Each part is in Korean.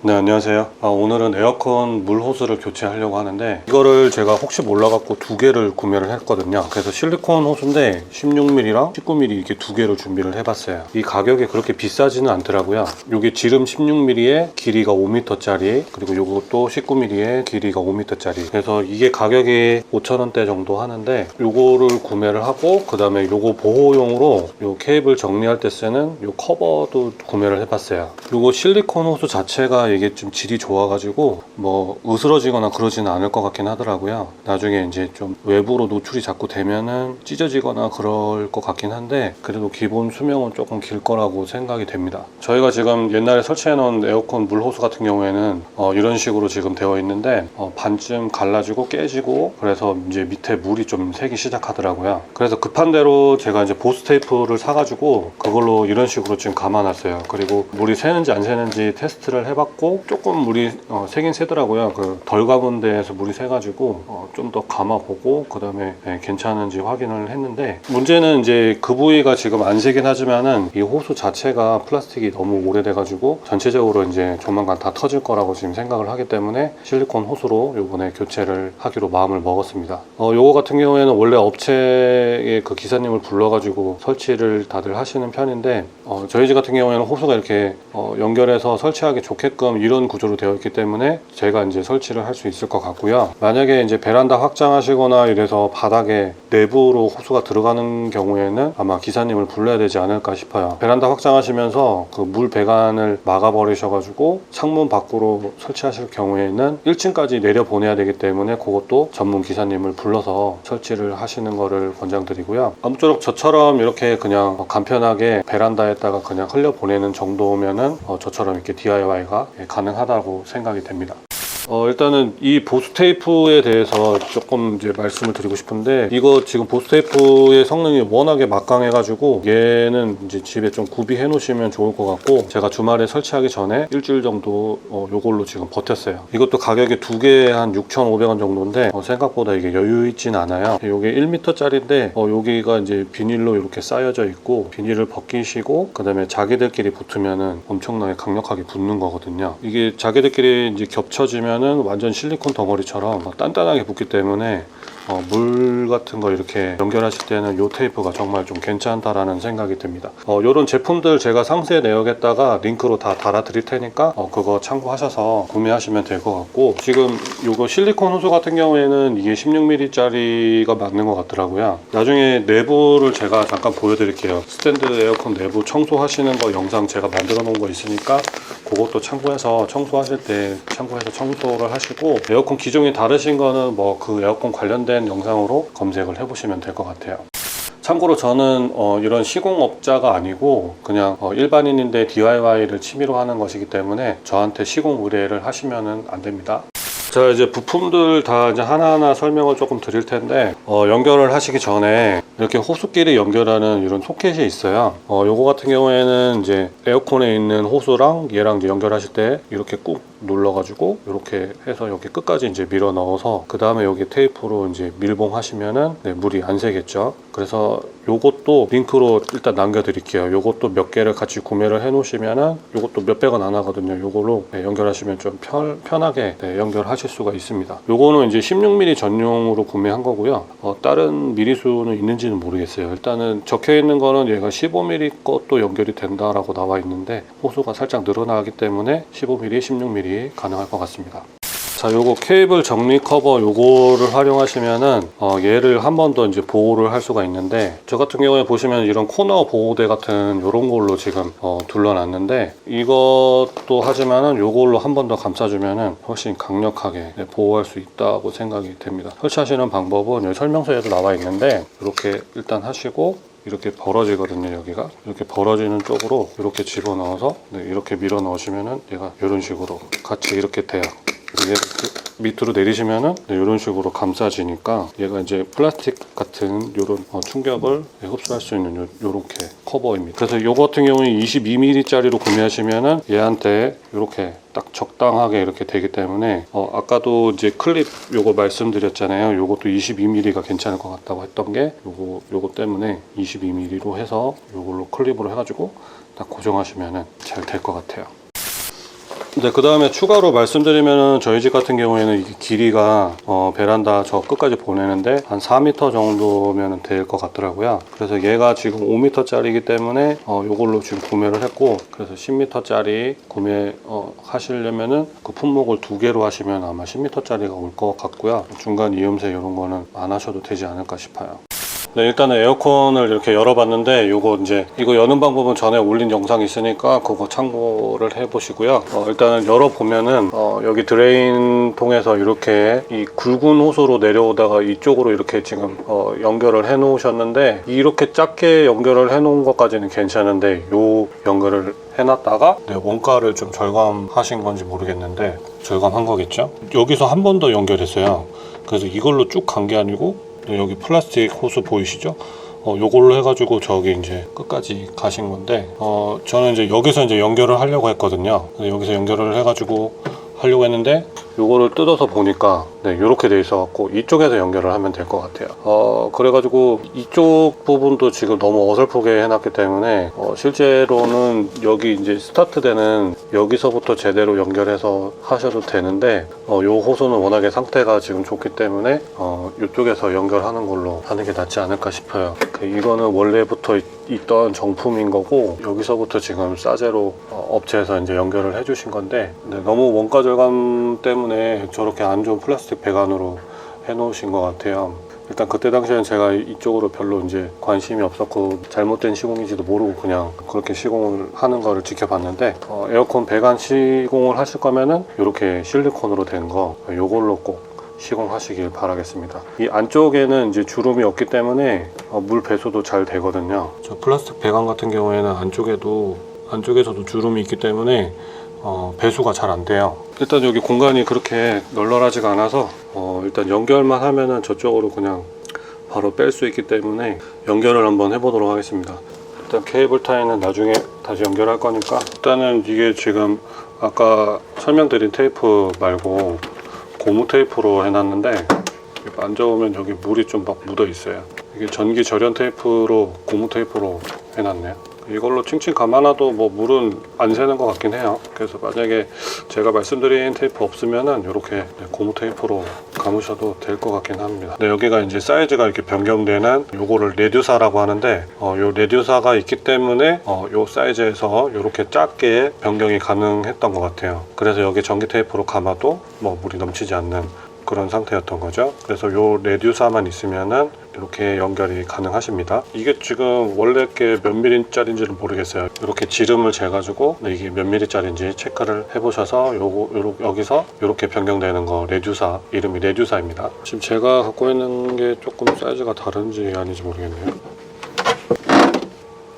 네 안녕하세요. 아, 오늘은 에어컨 물 호스를 교체하려고 하는데 이거를 제가 혹시 몰라갖고 두 개를 구매를 했거든요. 그래서 실리콘 호스인데 16mm랑 19mm 이렇게 두 개를 준비를 해봤어요. 이 가격이 그렇게 비싸지는 않더라고요. 요게 지름 16mm에 길이가 5m짜리 그리고 요것도 19mm에 길이가 5m짜리. 그래서 이게 가격이 5천원대 정도 하는데 요거를 구매를 하고 그 다음에 요거 보호용으로 요 케이블 정리할 때 쓰는 요 커버도 구매를 해봤어요. 요거 실리콘 호스 자체가 이게 좀 질이 좋아가지고 뭐 으스러지거나 그러지는 않을 것 같긴 하더라고요. 나중에 이제 좀 외부로 노출이 자꾸 되면은 찢어지거나 그럴 것 같긴 한데 그래도 기본 수명은 조금 길 거라고 생각이 됩니다. 저희가 지금 옛날에 설치해 놓은 에어컨 물 호스 같은 경우에는 어, 이런 식으로 지금 되어 있는데 어, 반쯤 갈라지고 깨지고 그래서 이제 밑에 물이 좀 새기 시작하더라고요. 그래서 급한 대로 제가 이제 보스 테이프를 사가지고 그걸로 이런 식으로 지금 감아놨어요. 그리고 물이 새는지 안 새는지 테스트를 해봤고 조금 물이 어, 새긴 새더라고요. 그덜 감은 데에서 물이 새가지고 어, 좀 더 감아보고 그 다음에 괜찮은지 확인을 했는데 문제는 이제 그 부위가 지금 안 새긴 하지만은 이 호수 자체가 플라스틱이 너무 오래돼가지고 전체적으로 이제 조만간 다 터질 거라고 지금 생각을 하기 때문에 실리콘 호수로 요번에 교체를 하기로 마음을 먹었습니다. 어, 요거 같은 경우에는 원래 업체의 그 기사님을 불러가지고 설치를 다들 하시는 편인데 어, 저희 집 같은 경우에는 호수가 이렇게 어, 연결해서 설치하기 좋게끔 이런 구조로 되어 있기 때문에 제가 이제 설치를 할 수 있을 것 같고요. 만약에 이제 베란다 확장하시거나 이래서 바닥에 내부로 호수가 들어가는 경우에는 아마 기사님을 불러야 되지 않을까 싶어요. 베란다 확장하시면서 그 물 배관을 막아버리셔가지고 창문 밖으로 설치하실 경우에는 1층까지 내려 보내야 되기 때문에 그것도 전문 기사님을 불러서 설치를 하시는 거를 권장드리고요. 아무쪼록 저처럼 이렇게 그냥 간편하게 베란다에다가 그냥 흘려 보내는 정도면은 어, 저처럼 이렇게 DIY가 가능하다고 생각이 됩니다. 어, 일단은 이 보스 테이프에 대해서 조금 이제 말씀을 드리고 싶은데 이거 지금 보스 테이프의 성능이 워낙에 막강해가지고 얘는 이제 집에 좀 구비해 놓으시면 좋을 것 같고 제가 주말에 설치하기 전에 일주일 정도 어, 요걸로 지금 버텼어요. 이것도 가격이 두 개에 한 6,500원 정도인데 어, 생각보다 이게 여유 있진 않아요. 이게 1m짜리인데 어, 여기가 이제 비닐로 이렇게 쌓여져 있고 비닐을 벗기시고 그 다음에 자기들끼리 붙으면은 엄청나게 강력하게 붙는 거거든요. 이게 자기들끼리 이제 겹쳐지면 은 완전 실리콘 덩어리처럼 단단하게 붙기 때문에 어, 물 같은 거 이렇게 연결하실 때는 이 테이프가 정말 좀 괜찮다라는 생각이 듭니다. 어, 이런 제품들 제가 상세 내역에다가 링크로 다 달아 드릴 테니까 어, 그거 참고하셔서 구매하시면 될 것 같고 지금 이거 실리콘 호수 같은 경우에는 이게 16mm짜리가 맞는 것 같더라고요. 나중에 내부를 제가 잠깐 보여드릴게요. 스탠드 에어컨 내부 청소하시는 거 영상 제가 만들어 놓은 거 있으니까 그것도 참고해서 청소하실 때 참고해서 청소를 하시고 에어컨 기종이 다르신 거는 뭐 그 에어컨 관련된 영상으로 검색을 해보시면 될 것 같아요. 참고로 저는 어, 이런 시공업자가 아니고 그냥 어, 일반인인데 DIY를 취미로 하는 것이기 때문에 저한테 시공 의뢰를 하시면 안 됩니다. 자 이제 부품들 다 이제 하나하나 설명을 조금 드릴 텐데 어, 연결을 하시기 전에 이렇게 호수끼리 연결하는 이런 소켓이 있어요. 어, 요거 같은 경우에는 이제 에어컨에 있는 호수랑 얘랑 이제 연결하실 때 이렇게 꾹 눌러가지고 이렇게 해서 여기 끝까지 이제 밀어 넣어서 그 다음에 여기 테이프로 이제 밀봉하시면은 네, 물이 안 새겠죠. 그래서 요것도 링크로 일단 남겨드릴게요. 요것도 몇 개를 같이 구매를 해놓으시면은 요것도 몇백 원 안 하거든요. 요걸로 네, 연결하시면 좀 편, 편하게 네, 연결하실 수가 있습니다. 요거는 이제 16mm 전용으로 구매한 거고요. 어, 다른 미리수는 있는지는 모르겠어요. 일단은 적혀 있는 거는 얘가 15mm 것도 연결이 된다라고 나와 있는데 호수가 살짝 늘어나기 때문에 15mm, 16mm 가능할 것 같습니다. 자, 요거 케이블 정리 커버 요거를 활용하시면은 어, 얘를 한 번 더 이제 보호를 할 수가 있는데 저 같은 경우에 보시면 이런 코너 보호대 같은 요런 걸로 지금 어, 둘러놨는데 이것도 하지만은 요걸로 한 번 더 감싸주면은 훨씬 강력하게 네, 보호할 수 있다고 생각이 됩니다. 설치하시는 방법은 여기 설명서에도 나와 있는데 이렇게 일단 하시고 이렇게 벌어지거든요 여기가 이렇게 벌어지는 쪽으로 이렇게 집어넣어서 네, 이렇게 밀어 넣으시면은 얘가 이런 식으로 같이 이렇게 돼요 얘 밑으로 내리시면은 네, 이런 식으로 감싸지니까 얘가 이제 플라스틱 같은 이런 충격을 흡수할 수 있는 요, 요렇게 커버입니다. 그래서 요 같은 경우에 22mm짜리로 구매하시면은 얘한테 이렇게 딱 적당하게 이렇게 되기 때문에 어, 아까도 이제 클립 요거 말씀드렸잖아요. 요것도 22mm가 괜찮을 것 같다고 했던 게 요거 요거 때문에 22mm로 해서 요걸로 클립으로 해가지고 딱 고정하시면은 잘 될 것 같아요. 네, 그 다음에 추가로 말씀드리면 저희 집 같은 경우에는 길이가 어, 베란다 저 끝까지 보내는데 한 4m 정도면 될 것 같더라고요. 그래서 얘가 지금 5m짜리이기 때문에 어, 이걸로 지금 구매를 했고 그래서 10m짜리 구매 어, 하시려면은 그 품목을 두 개로 하시면 아마 10m짜리가 올 것 같고요. 중간 이음새 이런 거는 안 하셔도 되지 않을까 싶어요. 네, 일단은 에어컨을 이렇게 열어봤는데 요거 이제 이거 여는 방법은 전에 올린 영상이 있으니까 그거 참고를 해보시고요. 어, 일단은 열어보면은 어, 여기 드레인 통해서 이렇게 이 굵은 호수로 내려오다가 이쪽으로 이렇게 지금 어, 연결을 해 놓으셨는데 이렇게 작게 연결을 해 놓은 것까지는 괜찮은데 요 연결을 해놨다가 네, 원가를 좀 절감하신 건지 모르겠는데 절감한 거겠죠? 여기서 한 번 더 연결했어요. 그래서 이걸로 쭉 간 게 아니고 네, 여기 플라스틱 호스 보이시죠? 어, 요걸로 해가지고 저기 이제 끝까지 가신 건데, 어, 저는 이제 여기서 이제 연결을 하려고 했거든요. 여기서 연결을 해가지고 하려고 했는데, 요거를 뜯어서 보니까, 네, 요렇게 돼 있어 갖고, 이쪽에서 연결을 하면 될 것 같아요. 어, 그래가지고, 이쪽 부분도 지금 너무 어설프게 해놨기 때문에, 어, 실제로는 여기 이제 스타트 되는 여기서부터 제대로 연결해서 하셔도 되는데, 어, 요 호수는 워낙에 상태가 지금 좋기 때문에, 어, 이쪽에서 연결하는 걸로 하는 게 낫지 않을까 싶어요. 그 이거는 원래부터 있- 있던 정품인 거고, 여기서부터 지금 싸제로 어, 업체에서 이제 연결을 해주신 건데, 네, 너무 원가 절감 때문에 저렇게 안 좋은 플라스틱 배관으로 해놓으신 것 같아요. 일단 그때 당시에는 제가 이쪽으로 별로 이제 관심이 없었고 잘못된 시공인지도 모르고 그냥 그렇게 시공을 하는 거를 지켜봤는데 어, 에어컨 배관 시공을 하실 거면은 이렇게 실리콘으로 된 거 요걸로 꼭 시공하시길 바라겠습니다. 이 안쪽에는 이제 주름이 없기 때문에 어, 물 배수도 잘 되거든요. 저 플라스틱 배관 같은 경우에는 안쪽에도 안쪽에서도 주름이 있기 때문에 어, 배수가 잘 안 돼요. 일단 여기 공간이 그렇게 널널하지가 않아서 어, 일단 연결만 하면은 저쪽으로 그냥 바로 뺄 수 있기 때문에 연결을 한번 해보도록 하겠습니다. 일단 케이블 타이는 나중에 다시 연결할 거니까 일단은 이게 지금 아까 설명드린 테이프 말고 고무 테이프로 해놨는데 만져보면 여기 물이 좀 막 묻어 있어요. 이게 전기 절연 테이프로 고무 테이프로 해놨네요. 이걸로 칭칭 감아놔도 뭐 물은 안 새는 것 같긴 해요. 그래서 만약에 제가 말씀드린 테이프 없으면은 이렇게 고무 테이프로 감으셔도 될 것 같긴 합니다. 네, 여기가 이제 사이즈가 이렇게 변경되는 요거를 레듀사라고 하는데 어, 요 레듀사가 있기 때문에 어, 요 사이즈에서 이렇게 작게 변경이 가능했던 것 같아요. 그래서 여기 전기 테이프로 감아도 뭐 물이 넘치지 않는 그런 상태였던 거죠. 그래서 요 레듀사만 있으면은 이렇게 연결이 가능하십니다. 이게 지금 원래 게몇 미리짜리인지는 모르겠어요. 이렇게 지름을 재가지고 네, 이게 몇 미리짜리인지 체크를 해보셔서 요거 요러, 여기서 이렇게 변경되는 거 레듀사 이름이 레듀사입니다. 지금 제가 갖고 있는 게 조금 사이즈가 다른지 아닌지 모르겠네요.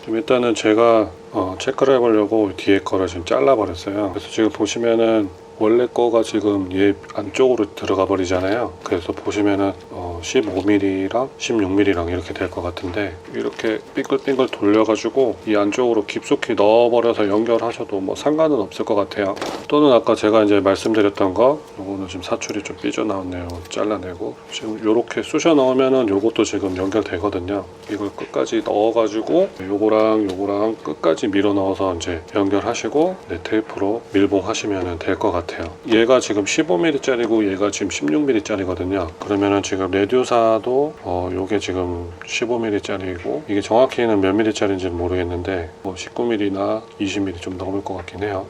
지금 일단은 제가 어, 체크를 해보려고 뒤에 거를 지금 잘라버렸어요. 그래서 지금 보시면은 원래 거가 지금 얘 안쪽으로 들어가 버리잖아요. 그래서 보시면은 어, 15mm랑 16mm랑 이렇게 될 것 같은데 이렇게 빙글빙글 돌려가지고 이 안쪽으로 깊숙이 넣어버려서 연결하셔도 뭐 상관은 없을 것 같아요. 또는 아까 제가 이제 말씀드렸던 거 요거는 지금 사출이 좀 삐져나왔네요. 잘라내고 지금 요렇게 쑤셔 넣으면은 요것도 지금 연결되거든요. 이걸 끝까지 넣어가지고 요거랑 요거랑 끝까지 밀어 넣어서 이제 연결하시고 네, 테이프로 밀봉하시면 될 것 같아요. 얘가 지금 15mm짜리고 얘가 지금 16mm짜리거든요. 그러면은 지금 레 듀사도 어 요게 지금 15mm짜리고 이게 정확히는 몇 mm짜리인지는 모르겠는데 뭐 19mm나 20mm 좀 넘을 것 같긴 해요.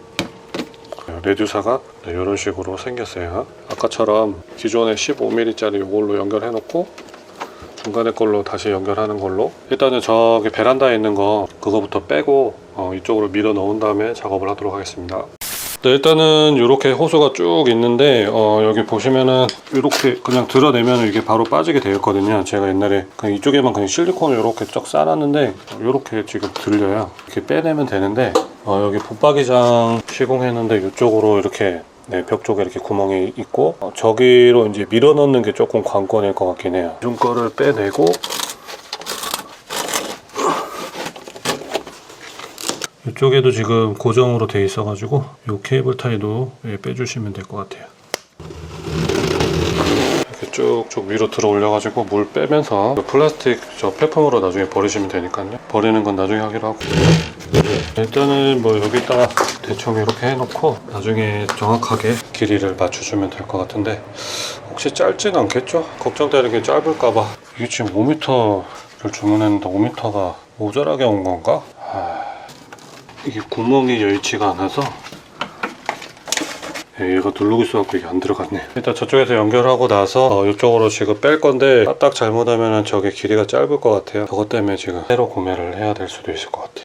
레듀사가 네, 이런 식으로 생겼어요. 아까처럼 기존의 15mm짜리 이걸로 연결해 놓고 중간에 걸로 다시 연결하는 걸로 일단은 저기 베란다에 있는 거 그거부터 빼고 어, 이쪽으로 밀어 넣은 다음에 작업을 하도록 하겠습니다. 네, 일단은 이렇게 호수가 쭉 있는데 어, 여기 보시면은 이렇게 그냥 드러내면 이게 바로 빠지게 되어 있거든요. 제가 옛날에 그냥 이쪽에만 그냥 실리콘을 이렇게 쫙 쌓아놨는데 이렇게 지금 들려요. 이렇게 빼내면 되는데 어, 여기 붙박이장 시공했는데 이쪽으로 이렇게 네, 벽 쪽에 이렇게 구멍이 있고 어, 저기로 이제 밀어 넣는 게 조금 관건일 것 같긴 해요. 중 거를 빼내고 이쪽에도 지금 고정으로 돼 있어 가지고 이 케이블 타이도 예, 빼주시면 될 것 같아요. 이렇게 쭉쭉 위로 들어 올려 가지고 물 빼면서 그 플라스틱 저 폐품으로 나중에 버리시면 되니까요. 버리는 건 나중에 하기로 하고. 일단은 뭐 여기다가 대충 이렇게 해놓고 나중에 정확하게 길이를 맞춰주면 될 것 같은데 혹시 짧진 않겠죠? 걱정되는 게 짧을까봐 이게 지금 5m를 주문했는데 5m가 모자라게 온 건가? 아, 이게 구멍이 여의치가 않아서 예, 얘가 누르고 있어갖고 이게 안 들어갔네. 일단 저쪽에서 연결하고 나서 어, 이쪽으로 지금 뺄 건데 딱 잘못하면 저게 길이가 짧을 것 같아요. 그것 때문에 지금 새로 구매를 해야 될 수도 있을 것 같아요.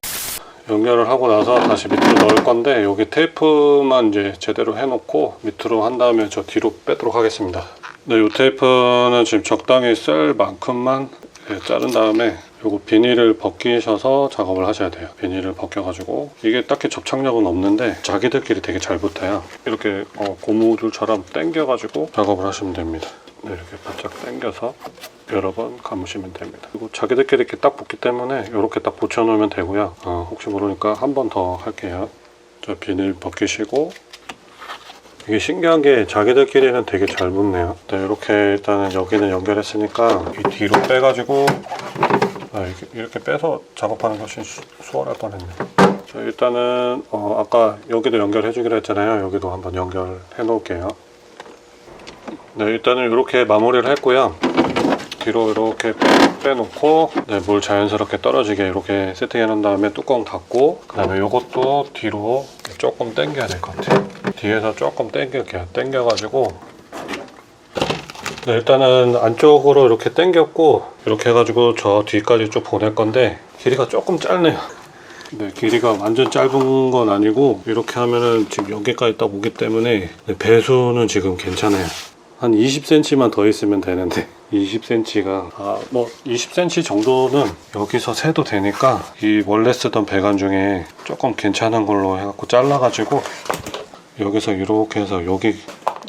연결을 하고 나서 다시 밑으로 넣을 건데 여기 테이프만 이제 제대로 해놓고 밑으로 한 다음에 저 뒤로 빼도록 하겠습니다. 네, 이 테이프는 지금 적당히 쓸 만큼만 예, 자른 다음에 요거 비닐을 벗기셔서 작업을 하셔야 돼요. 비닐을 벗겨가지고 이게 딱히 접착력은 없는데 자기들끼리 되게 잘 붙어요. 이렇게 어, 고무줄처럼 당겨가지고 작업을 하시면 됩니다. 네, 이렇게 바짝 당겨서 여러 번 감으시면 됩니다. 그리고 자기들끼리 이렇게 딱 붙기 때문에 이렇게 딱 붙여 놓으면 되고요. 어, 혹시 모르니까 한 번 더 할게요. 저 비닐 벗기시고 이게 신기한 게 자기들끼리는 되게 잘 붙네요. 네, 이렇게 일단은 여기는 연결했으니까 이 뒤로 빼가지고 아, 이렇게, 이렇게 빼서 작업하는 수, 수월할 뻔했네. 자, 일단은 어, 아까 여기도 연결해 주기로 했잖아요. 여기도 한번 연결해 놓을게요. 네, 일단은 이렇게 마무리를 했고요. 뒤로 이렇게 빼, 놓고 네, 물 자연스럽게 떨어지게 이렇게 세팅해 놓은 다음에 뚜껑 닫고 그 다음에 이것도 뒤로 조금 당겨야 될 것 같아요. 뒤에서 조금 당길게요. 당겨 가지고 네, 일단은 안쪽으로 이렇게 당겼고 이렇게 해가지고 저 뒤까지 쭉 보낼 건데 길이가 조금 짧네요. 네, 길이가 완전 짧은 건 아니고 이렇게 하면은 지금 여기까지 딱 오기 때문에 네, 배수는 지금 괜찮아요. 한 20cm만 더 있으면 되는데 20cm가 아 뭐 20cm 정도는 여기서 세도 되니까 이 원래 쓰던 배관 중에 조금 괜찮은 걸로 해갖고 잘라가지고 여기서 이렇게 해서 여기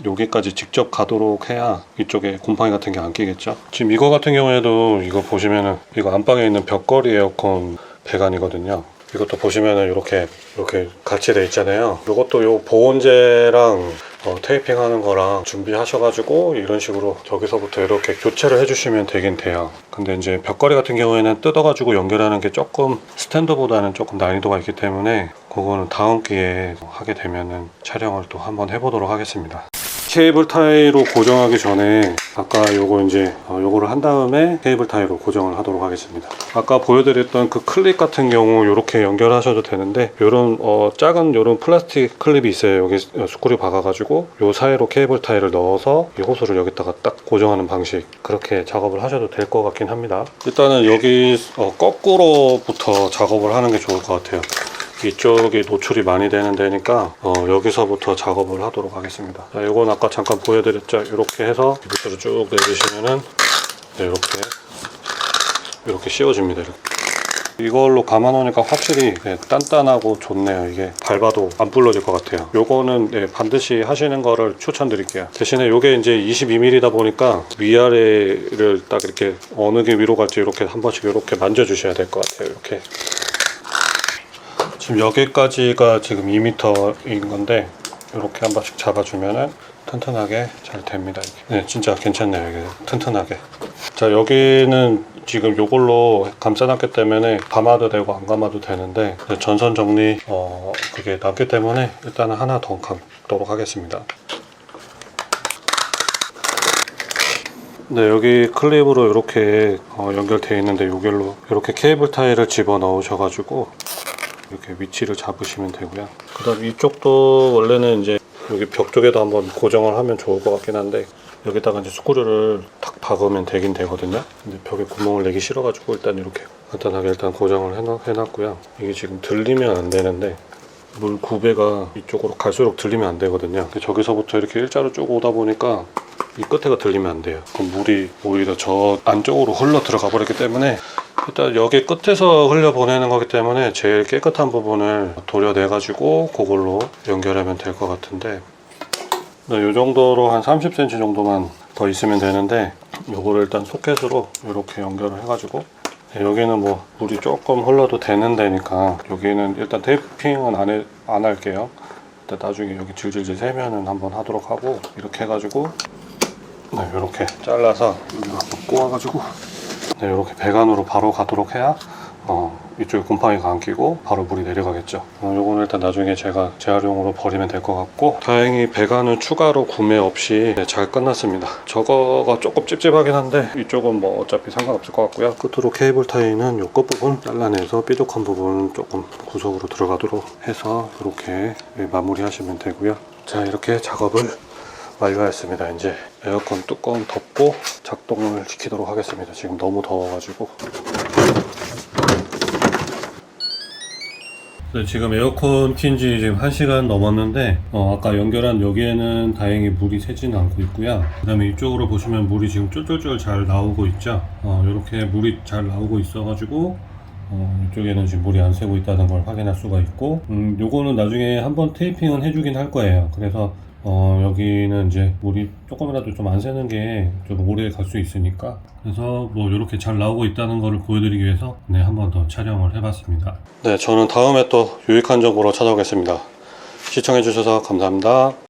여기까지 직접 가도록 해야 이쪽에 곰팡이 같은 게 안 끼겠죠. 지금 이거 같은 경우에도 이거 보시면은 이거 안방에 있는 벽걸이 에어컨 배관이거든요. 이것도 보시면은 이렇게 이렇게 같이 돼 있잖아요. 이것도 요 보온재랑 어, 테이핑 하는 거랑 준비하셔가지고 이런 식으로 저기서부터 이렇게 교체를 해주시면 되긴 돼요. 근데 이제 벽걸이 같은 경우에는 뜯어가지고 연결하는 게 조금 스탠드보다는 조금 난이도가 있기 때문에 그거는 다음 기회에 하게 되면은 촬영을 또 한번 해보도록 하겠습니다. 케이블 타이로 고정하기 전에 아까 요거 이제 어, 요거를 한 다음에 케이블 타이로 고정을 하도록 하겠습니다. 아까 보여드렸던 그 클립 같은 경우 이렇게 연결하셔도 되는데 요런 어, 작은 요런 플라스틱 클립이 있어요. 여기 스크류 박아가지고 요 사이로 케이블 타이를 넣어서 이 호스를 여기다가 딱 고정하는 방식 그렇게 작업을 하셔도 될 것 같긴 합니다. 일단은 여기 어, 거꾸로부터 작업을 하는 게 좋을 것 같아요. 이쪽이 노출이 많이 되는 데니까 어, 여기서부터 작업을 하도록 하겠습니다. 자, 이건 아까 잠깐 보여드렸죠. 이렇게 해서 밑으로 쭉 내리시면은 네, 이렇게 이렇게 씌워집니다. 이렇게. 이걸로 감아놓으니까 확실히 네, 단단하고 좋네요. 이게 밟아도 안 불러질 것 같아요. 요거는 네, 반드시 하시는 거를 추천드릴게요. 대신에 요게 이제 22mm다 보니까 위아래를 딱 이렇게 어느 게 위로 갈지 이렇게 한 번씩 이렇게 만져주셔야 될 것 같아요. 이렇게. 지금 여기까지가 지금 2m인 건데 이렇게 한 번씩 잡아주면은 튼튼하게 잘 됩니다. 네, 진짜 괜찮네요. 이게 튼튼하게. 자, 여기는 지금 요걸로 감싸놨기 때문에 감아도 되고 안 감아도 되는데 전선 정리 어 그게 남기 때문에 일단은 하나 더 감도록 하겠습니다. 네, 여기 클립으로 이렇게 어, 연결되어 있는데 요걸로 이렇게 케이블 타이를 집어 넣으셔가지고 이렇게 위치를 잡으시면 되고요. 그 다음 이쪽도 원래는 이제 여기 벽 쪽에도 한번 고정을 하면 좋을 것 같긴 한데 여기다가 이제 스크류를 탁 박으면 되긴 되거든요. 근데 벽에 구멍을 내기 싫어가지고 일단 이렇게 간단하게 일단 고정을 해놔, 해놨고요. 이게 지금 들리면 안 되는데 물 구배가 이쪽으로 갈수록 들리면 안 되거든요. 저기서부터 이렇게 일자로 쭉 오다 보니까 이 끝에가 들리면 안 돼요. 그럼 물이 오히려 저 안쪽으로 흘러 들어가 버렸기 때문에 일단 여기 끝에서 흘려 보내는 거기 때문에 제일 깨끗한 부분을 도려내 가지고 그걸로 연결하면 될 것 같은데. 네, 이 정도로 한 30cm 정도만 더 있으면 되는데 요거를 일단 소켓으로 이렇게 연결을 해가지고. 네, 여기는 뭐 물이 조금 흘러도 되는 데니까 여기는 일단 테이핑은 안, 해, 안 할게요. 일단 나중에 여기 질질질 세면은 한번 하도록 하고 이렇게 해가지고. 네, 이렇게 잘라서 꼬아가지고. 네, 이렇게 배관으로 바로 가도록 해야 어, 이쪽에 곰팡이가 안 끼고 바로 물이 내려가겠죠. 어, 요거는 일단 나중에 제가 재활용으로 버리면 될 것 같고 다행히 배관은 추가로 구매 없이 네, 잘 끝났습니다. 저거가 조금 찝찝하긴 한데 이쪽은 뭐 어차피 상관없을 것 같고요. 끝으로 케이블 타이는 요 끝 부분 잘라내서 삐죽한 부분 조금 구석으로 들어가도록 해서 이렇게 마무리 하시면 되고요. 자 이렇게 작업을 완료했습니다. 이제 에어컨 뚜껑 덮고 작동을 시키도록 하겠습니다. 지금 너무 더워가지고. 네, 지금 에어컨 킨지 지금 1시간 넘었는데 어, 아까 연결한 여기에는 다행히 물이 새지는 않고 있고요 그 다음에 이쪽으로 보시면 물이 지금 쫄쫄쫄 잘 나오고 있죠 어, 이렇게 물이 잘 나오고 있어 가지고 어, 이쪽에는 지금 물이 안 새고 있다는 걸 확인할 수가 있고 음, 요거는 나중에 한번 테이핑은 해주긴 할 거예요 그래서 어, 여기는 이제 물이 조금이라도 좀 안 새는 게 좀 오래 갈 수 있으니까 그래서 뭐 이렇게 잘 나오고 있다는 거를 보여드리기 위해서 네, 한 번 더 촬영을 해봤습니다. 네, 저는 다음에 또 유익한 정보로 찾아오겠습니다. 시청해주셔서 감사합니다.